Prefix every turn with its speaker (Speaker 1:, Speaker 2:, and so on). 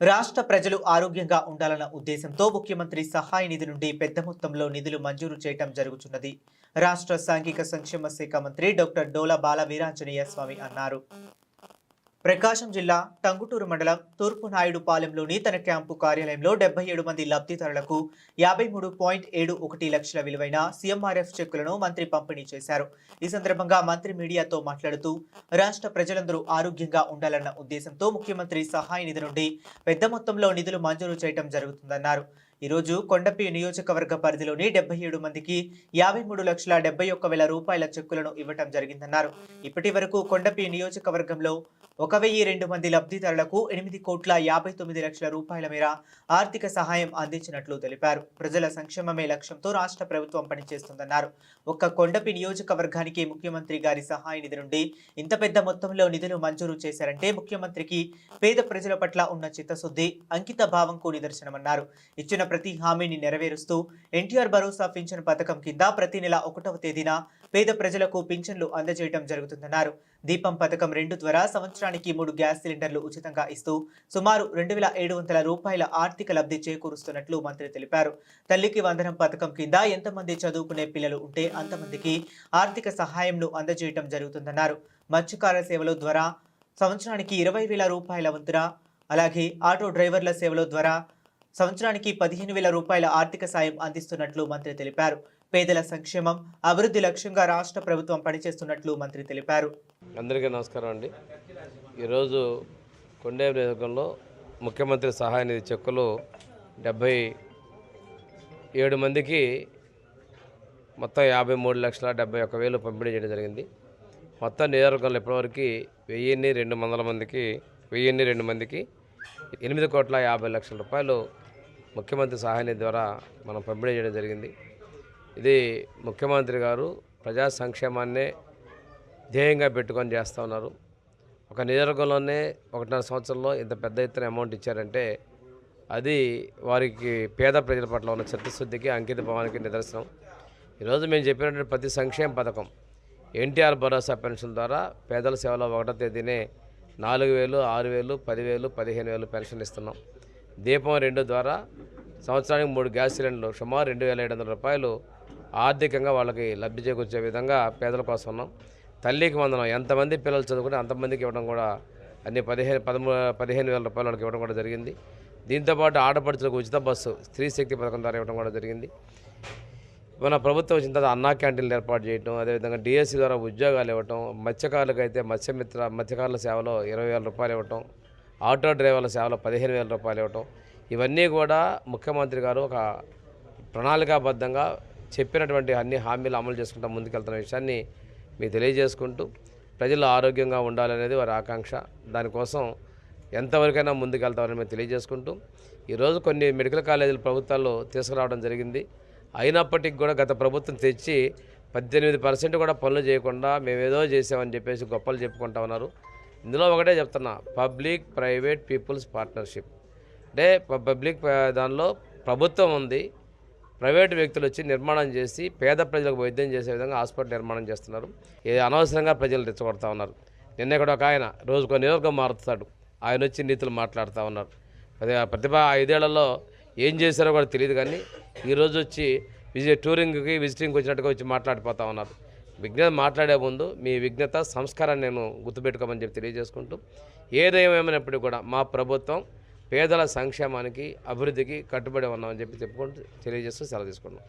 Speaker 1: రాష్ట్ర ప్రజలు ఆరోగ్యంగా ఉండాలన్న ఉద్దేశంతో ముఖ్యమంత్రి సహాయ నిధి నుండి పెద్ద మొత్తంలో నిధులు మంజూరు చేయటం జరుగుతున్నది రాష్ట్ర సాంఘిక సంక్షేమ శాఖ మంత్రి డాక్టర్ డోలా బాల వీరాంజనేయ స్వామి అన్నారు. ప్రకాశం జిల్లా టంగుటూరు మండలం తూర్పు నాయుడుపాలెంలోని తన క్యాంపు కార్యాలయంలో డెబ్బై ఏడు మంది లబ్ధిదారులకు యాభై మూడు పాయింట్ ఏడు ఒకటి లక్షల విలువైన సీఎంఆర్ఎఫ్ చెక్కులను మంత్రి పంపిణీ చేశారు. ఈ సందర్భంగా మంత్రి మీడియాతో మాట్లాడుతూ రాష్ట్ర ప్రజలందరూ ఆరోగ్యంగా ఉండాలన్న ఉద్దేశంతో ముఖ్యమంత్రి సహాయ నిధి నుండి పెద్ద మొత్తంలో నిధులు మంజూరు చేయడం జరుగుతుందన్నారు. ఈరోజు కొండపి నియోజకవర్గ పరిధిలోని డెబ్బై ఏడు మందికి యాభై మూడు లక్షల డెబ్బై ఒక్క వేల రూపాయల చెక్కులను ఇవ్వటం జరిగిందన్నారు. ఇప్పటి వరకు కొండపి నియోజకవర్గంలో ఒక వెయ్యి రెండు మంది లబ్ధిదారులకు ఎనిమిది కోట్ల యాభై తొమ్మిది లక్షల రూపాయల మేర ఆర్థిక సహాయం అందించినట్లు తెలిపారు. ప్రజల సంక్షేమమే లక్ష్యంతో రాష్ట్ర ప్రభుత్వం పనిచేస్తుందన్నారు. ఒక్క కొండపి నియోజకవర్గానికి ముఖ్యమంత్రి గారి సహాయ నిధి నుండి ఇంత పెద్ద మొత్తంలో నిధులు మంజూరు చేశారంటే ముఖ్యమంత్రికి పేద ప్రజల పట్ల ఉన్న చిత్తశుద్ధి అంకిత భావంకు నిదర్శనమన్నారు. ఇచ్చిన ప్రతి హామీని నెరవేరుస్తూ ఎన్టీఆర్ భరోసా పింఛన్ పథకం కింద ప్రతి నెల ఒకటవ తేదీన పేద ప్రజలకు పింఛన్లు అందజేయడం జరుగుతుందన్నారు. దీపం పథకం రెండు ద్వారా సంవత్సరానికి మూడు గ్యాస్ సిలిండర్లు ఉచితంగా ఇస్తూ సుమారు రెండు వేల ఏడు వందల రూపాయల ఆర్థిక లబ్ధి చేకూరుస్తున్నట్లు మంత్రి తెలిపారు. తల్లికి వందనం పథకం కింద ఎంతమంది చదువుకునే పిల్లలు ఉంటే అంతమందికి ఆర్థిక సహాయంను అందజేయడం జరుగుతుందన్నారు. మత్స్యకార సేవల ద్వారా సంవత్సరానికి ఇరవై వేల రూపాయల వంతున అలాగే ఆటో డ్రైవర్ల సేవల ద్వారా సంవత్సరానికి పదిహేను వేల రూపాయల ఆర్థిక సాయం అందిస్తున్నట్లు మంత్రి తెలిపారు. పేదల సంక్షేమం అభివృద్ధి లక్ష్యంగా రాష్ట్ర ప్రభుత్వం పనిచేస్తున్నట్లు మంత్రి తెలిపారు.
Speaker 2: అందరికీ నమస్కారం అండి. ఈరోజు కొండే నియోజకంలో ముఖ్యమంత్రి సహాయ నిధి చెక్కులు డెబ్భై ఏడు మందికి మొత్తం యాభై మూడు లక్షల డెబ్బై ఒక్క వేలు పంపిణీ చేయడం జరిగింది. మొత్తం నియోజకవర్గంలో ఇప్పటివరకు వెయ్యిన్ని రెండు వందల మందికి వెయ్యిన్ని రెండు మందికి ఎనిమిది కోట్ల యాభై లక్షల రూపాయలు ముఖ్యమంత్రి సహాయ ద్వారా మనం పంపిణీ చేయడం జరిగింది. ఇది ముఖ్యమంత్రి గారు ప్రజా సంక్షేమాన్నే ధ్యేయంగా పెట్టుకొని చేస్తూ ఉన్నారు. ఒక నియోజకవర్గంలోనే ఒకటిన్నర సంవత్సరంలో ఇంత పెద్ద ఎత్తున అమౌంట్ ఇచ్చారంటే అది వారికి పేద ప్రజల పట్ల ఉన్న చిత్తశుద్ధికి అంకిత భావానికి నిదర్శనం. ఈరోజు మేము చెప్పినటువంటి ప్రతి సంక్షేమ పథకం ఎన్టీఆర్ భరోసా పెన్షన్ ద్వారా పేదల సేవలో ఒకటో తేదీనే నాలుగు వేలు ఆరు వేలు పదివేలు పదిహేను వేలు పెన్షన్ ఇస్తున్నాం. దీపం రెండు ద్వారా సంవత్సరానికి మూడు గ్యాస్ సిలిండర్లు సుమారు రెండు వేల ఏడు వందల రూపాయలు ఆర్థికంగా వాళ్ళకి లబ్ధి చేకూర్చే విధంగా పేదల కోసం ఉన్నాం. తల్లికి వందనం ఎంతమంది పిల్లలు చదువుకుంటే అంతమందికి ఇవ్వడం కూడా అన్ని పదిహేను పదమూ పదిహేను వేల రూపాయలు వాళ్ళకి ఇవ్వడం కూడా జరిగింది. దీంతోపాటు ఆడపడుచులకు ఉచిత బస్సు స్త్రీ శక్తి పథకం ద్వారా ఇవ్వడం కూడా జరిగింది. మన ప్రభుత్వం వచ్చిన తర్వాత అన్నా క్యాంటీన్లు ఏర్పాటు చేయడం అదేవిధంగా డిఎస్సి ద్వారా ఉద్యోగాలు ఇవ్వటం మత్స్యకారులకు అయితే మత్స్యమిత్ర మత్స్యకారుల సేవలో ఇరవై వేల రూపాయలు ఇవ్వటం ఆటో డ్రైవర్ల సేవలో పదిహేను వేల రూపాయలు ఇవ్వటం. ఇవన్నీ కూడా ముఖ్యమంత్రి గారు ఒక ప్రణాళికాబద్ధంగా చెప్పినటువంటి అన్ని హామీలు అమలు చేసుకుంటూ ముందుకెళ్తున్న విషయాన్ని మీకు తెలియజేసుకుంటూ ప్రజలు ఆరోగ్యంగా ఉండాలనేది వారి ఆకాంక్ష. దానికోసం ఎంతవరకైనా ముందుకెళ్తామని మేము తెలియజేసుకుంటూ ఈరోజు కొన్ని మెడికల్ కాలేజీలు ప్రభుత్వాల్లో తీసుకురావడం జరిగింది. అయినప్పటికీ కూడా గత ప్రభుత్వం తెచ్చి పద్దెనిమిది పర్సెంట్ కూడా పనులు చేయకుండా మేము ఏదో చేసామని చెప్పేసి గొప్పలు చెప్పుకుంటా ఉన్నారు. ఇందులో ఒకటే చెప్తున్నా పబ్లిక్ ప్రైవేట్ పీపుల్స్ పార్ట్నర్షిప్. అంటే పబ్లిక్ దానిలో ప్రభుత్వం ఉంది ప్రైవేట్ వ్యక్తులు వచ్చి నిర్మాణం చేసి పేద ప్రజలకు వైద్యం చేసే విధంగా హాస్పిటల్ నిర్మాణం చేస్తున్నారు. ఇది అనవసరంగా ప్రజలు రెచ్చగొడతా ఉన్నారు. నిన్న ఇక్కడ ఒక ఆయన రోజుకో నియోజకం మారుతాడు. ఆయన వచ్చి నీతులు మాట్లాడుతూ ఉన్నారు. అదే ప్రతిభ ఐదేళ్ళలో ఏం చేశారో కూడా తెలియదు కానీ ఈరోజు వచ్చి విజిట్ టూరింగ్కి విజిటింగ్కి వచ్చినట్టుగా వచ్చి మాట్లాడిపోతా ఉన్నారు. విజ్ఞత మాట్లాడే ముందు మీ విజ్ఞత సంస్కారాన్ని నేను గుర్తుపెట్టుకోమని చెప్పి తెలియజేసుకుంటూ ఏదేమైనప్పటికీ కూడా మా ప్రభుత్వం పేదల సంక్షేమానికి అభివృద్ధికి కట్టుబడి ఉన్నామని చెప్పి చెప్పుకుంటూ తెలియజేస్తూ సెలవు తీసుకున్నాం